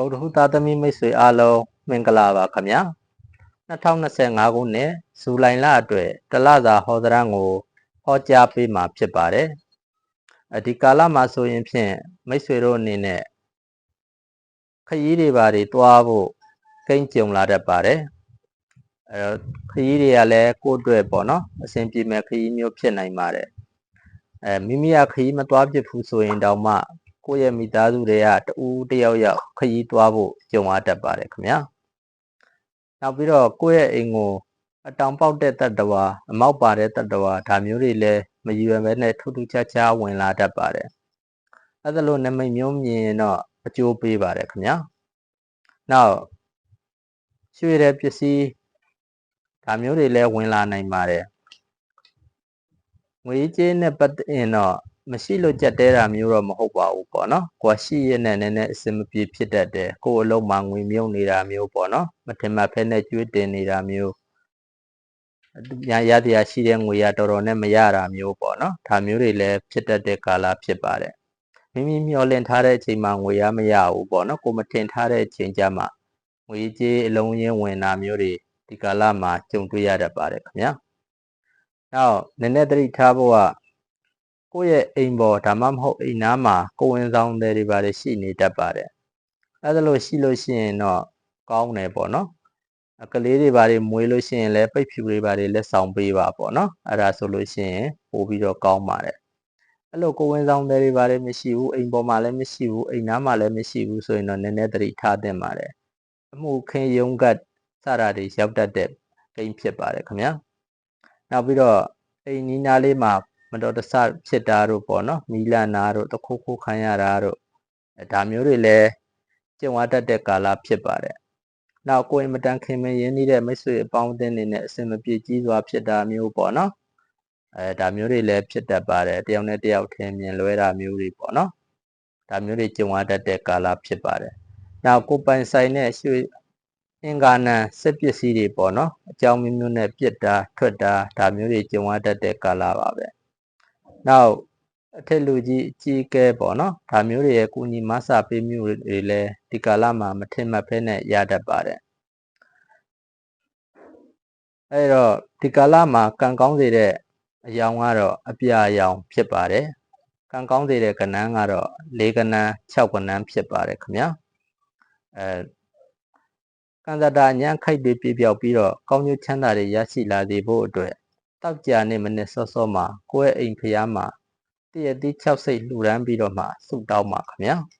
ဗုဒ္ဓဟူသားသမီးမိတ်ဆွေအားလုံးမင်္ဂလာပါခင်ဗျာ2025ခုနှစ်ဇူလိုင်လအတွက်တလစာဟောဒရန်ကိုဟောကြားပေးမှာဖြစ်ပါတယ်အဒီကာလမှာဆိုရင်ဖြင့်မိတ်ဆွေတို့အနေနဲ့ခရီးတွေပါတွေတွားဖို့ကိန်းကြုံလာတတ်ပါတယ်အဲတော့ခရီးတွေကလည်းကိုယ့်အတွက်ပေါ့နော်အဆင်ပြေမဲ့ခရီးမျိုးဖြစ်နိုင်ပါတယ်အဲမိမိကခရီးမတွားဖြစ်ဘူးဆိုရင်တောင်မှ ကိုယ့်ရဲ့မိသားစုတွေကတူတယောက်ယောက်ခရီးသွားဖို့ကြုံရတတ်ပါတယ်ခင်ဗျာနောက်ပြီးတော့ကိုယ့်ရဲ့အိမ်ကိုအတောင်ပေါက်တဲ့တတ္တဝါအမောက်ပါတဲ့တတ္တဝါဒါမျိုးတွေလည်းမယူရမဲနဲ့ထူးထူးခြားခြားဝင်လာတတ်ပါတယ်အဲ့ဒါလို့နမိတ်မျိုးမြင်ရင်တော့အကျိုးပေးပါတယ်ခင်ဗျာနောက်ရွှေတဲ့ပစ္စည်းဒါမျိုးတွေလည်းဝင်လာနိုင်ပါတယ်ငွေကြေးနဲ့ပတ်သက်ရင်တော့ မရှိလို့ကြက်တဲတာမျိုးတော့မဟုတ်ပါဘူးပေါ့နော်။ကိုယ်ရှိရနဲ့နည်းနည်းအဆင်မပြေဖြစ်တတ်တယ်။ကိုယ်အလုံးမှာငွေမြုပ်နေတာမျိုးပေါ့နော်။မထင်မှတ်ဖဲနဲ့ကျွေးတင်နေတာမျိုးညာရတရားရှိတဲ့ငွေရတော်တော်နဲ့မရတာမျိုးပေါ့နော်။ဒါမျိုးတွေလည်းဖြစ်တတ်တဲ့ကာလဖြစ်ပါတယ်။မိမိမျှော်လင့်ထားတဲ့အချိန်မှာငွေရမရဘူးပေါ့နော်။ကိုမထင်ထားတဲ့အချိန်ကျမှငွေကြေးအလုံးရင်းဝင်တာမျိုးတွေဒီကာလမှာကြုံတွေ့ရတတ်ပါတယ်ခင်ဗျာ။နောက်နည်းနည်းသတိထားဖို့က ကိုယ့်ရဲ့အိမ်ပေါ်ဒါမှမဟုတ်အိမ်နားမှာကိုယ်ဝင်ဆောင်တွေပါတယ်ရှိနေတတ်ပါတယ်အဲ့ဒါလို့ရှိလို့ရှိရင်တော့ကောင်းတယ်ပေါ့နော်အကလေးတွေပါတယ်မွေးလို့ရှိရင်လည်းပိတ်ဖြူတွေပါတယ်လက်ဆောင်ပေးပါပေါ့နော်အဲ့ဒါဆိုလို့ရှိရင်ပို့ပြီးတော့ကောင်းပါတယ်အဲ့လိုကိုယ်ဝင်ဆောင်တွေပါတယ်မရှိဘူးအိမ်ပေါ်မှာလည်းမရှိဘူးအိမ်နားမှာလည်းမရှိဘူးဆိုရင်တော့နည်းနည်းသတိထားသင့်ပါတယ်အမှုခင်းရုံးကတ်စတာတွေရောက်တတ်တဲ့ကိန်းဖြစ်ပါတယ်ခင်ဗျာနောက်ပြီးတော့အိမ်နီးနားလေးမှာ မတော်တဆဖြစ်တာတို့ပေါ့နော်မီလန်နာတို့တခုခုခံရတာတို့ဒါမျိုးတွေလည်းကျင့်ဝါတတ်တဲ့ကာလဖြစ်ပါတယ်နောက်ကိုယ်မတန်ခင်မရင်းနှီးတဲ့မိတ်ဆွေအပေါင်းအသင်းတွေနဲ့အစင်မပြေကြီးစွာဖြစ်တာမျိုးပေါ့နော်အဲဒါမျိုးတွေလည်းဖြစ်တတ်ပါတယ်တယောက်နဲ့တယောက်ထင်မြင်လွဲတာမျိုးတွေပေါ့နော်ဒါမျိုးတွေကျင့်ဝါတတ်တဲ့ကာလဖြစ်ပါတယ်နောက်ကိုပိုင်ဆိုင်တဲ့ရွှေအင်္ဂါနံစက်ပစ္စည်းတွေပေါ့နော်အကြောင်းမျိုးမျိုးနဲ့ပြစ်တာထွက်တာဒါမျိုးတွေကျင့်ဝါတတ်တဲ့ကာလပါပဲ နောက်အထက်လူကြီးအကြီးအကဲပေါ့နော်ဒါမျိုးတွေရဲ့ကုညီမဆပေးမျိုးတွေလည်းဒီကာလမှာမထင်မှတ်ဖဲနဲ့ရတတ်ပါတယ်အဲတော့ဒီကာလမှာကံကောင်းစေတဲ့အယောင်ကတော့အပြအယောင်ဖြစ်ပါတယ်ကံကောင်းစေတဲ့ကဏ္ဍကတော့၄ကဏ္ဍ6ကဏ္ဍဖြစ်ပါတယ်ခင်ဗျာအဲကံသတာညံခိုက်တွေပြပြောက်ပြီးတော့ကောင်းကျိုးချမ်းသာတွေရရှိလာစေဖို့အတွက် တောက်ကြနေမနဲ့စောစောမှာကိုယ့်ရဲ့အိမ်ဖျားမှာတည့်ရတိ6စိတ်လှူဒန်းပြီးတော့မှဆုတောင်းပါခင်ဗျာ။